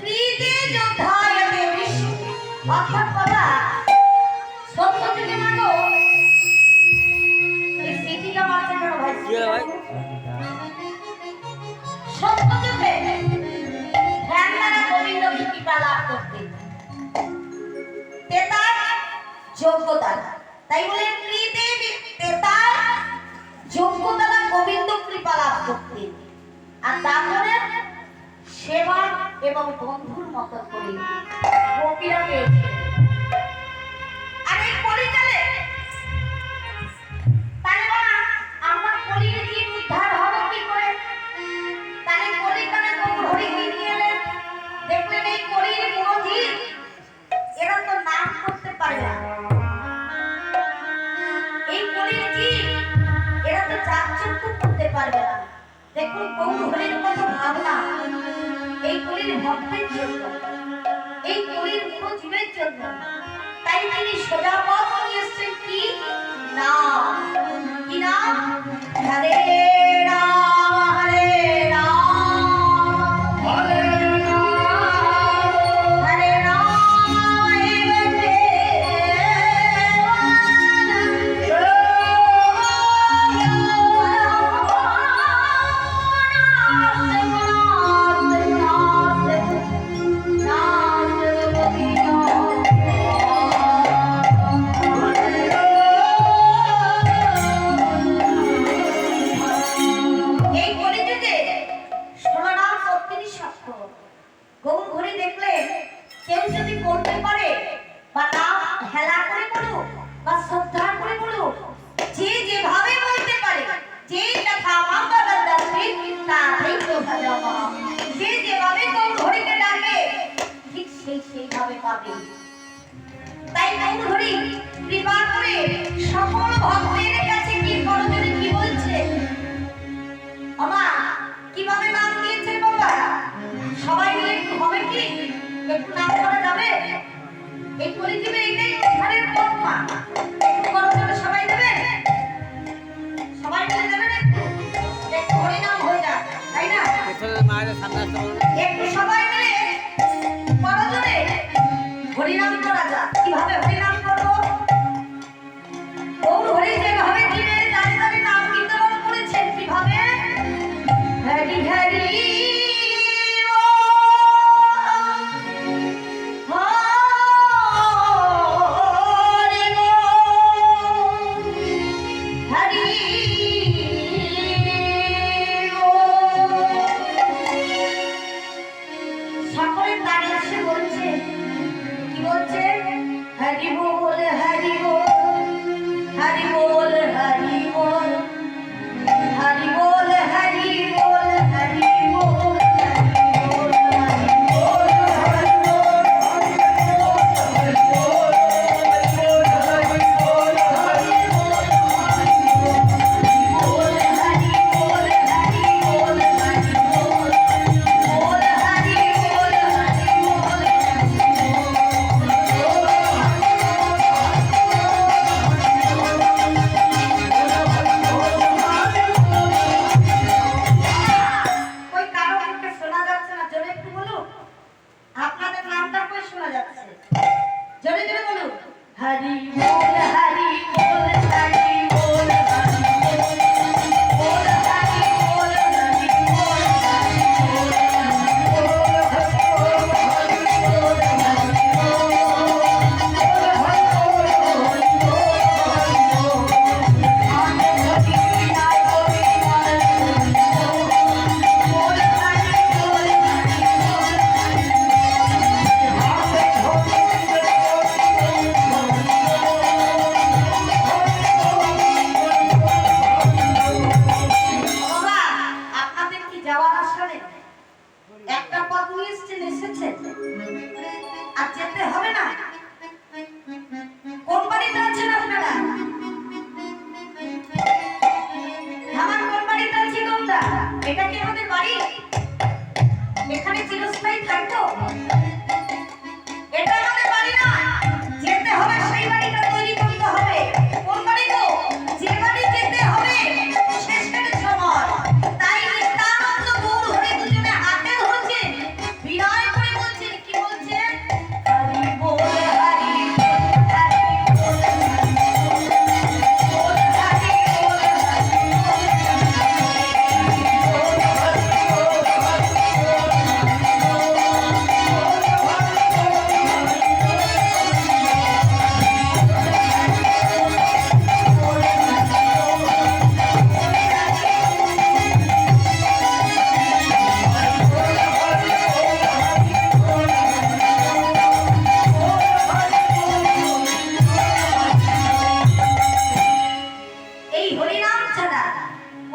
কৃতে যোদ্ধায় দেবী অর্থাৎ বাবা সত্য যুগে মানুষ এই মারছে কেন ভাই? কি হলো ভাই? সত্য যুগে ধ্যান দ্বারা গোবিন্দ কৃপা লাভ করতে। তেতার যোগ্যতা তাই বলে কৃতে তেতার যোগ্যতা গোবিন্দ কৃপা লাভ করতে। আর তারপরে সেবা এবং বন্ধুর মতো করে। গোপীরা পেয়েছে গৌর হরির ভাবনা, এই কলির ভক্তের জন্য, এই কলির জীবের জন্য, তাই তিনি সোজা পথ নিয়ে এসছেন কি? না। কি না? পাবে। তাই তাই হরি কৃপা করে সকল ভক্তের কাছে কি করজনে কি বলছে? আমা কীভাবে নাম দিয়েছেন বাবা? সবাই মিলে একটু হবে কি? একটু নাম করা যাবে? এই করে দিবে ঘরের পথমা একটু সবাই দেবে সবাই দেবে না একটু? একটু হরিনাম হয়ে যাক তাই না? একটু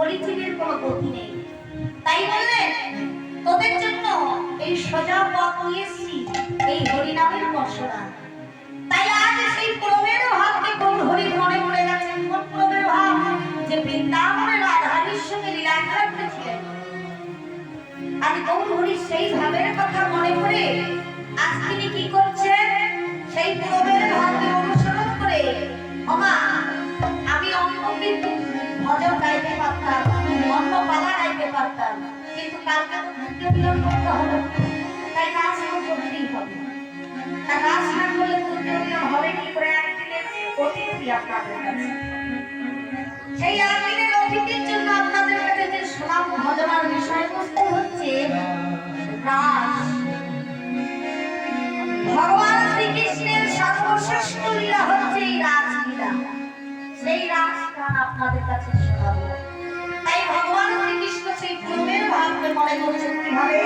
কলিযুগের কোনো গতি নেই। তাই বললেন, তোদের জন্য এই সোজা পথ নিয়ে এসেছি, এই হরিনামের বর্ষনা তাই আজ সেই প্রমের ভাবকে কোন হরি মনে মনে গেছেন কোন প্রমের ভাব যে বৃন্দাবনে রাধারির সঙ্গে লীলা খেলা করেছিলেন আজ গৌর হরি সেই ভাবের কথা মনে করে, আজ তিনি কি করছেন? সেই প্রমের ভাবকে কালকে আপনাদের কাছে। সেই একদিনের হচ্ছে রাস ভগবান শ্রীকৃষ্ণের সর্বশ্রেষ্ঠ লীলা হচ্ছে এই রাসলীলা সেই আপনাদের কাছে তাই ভগবান শ্রীকৃষ্ণ সেই ভাবকে মনে করছে কীভাবে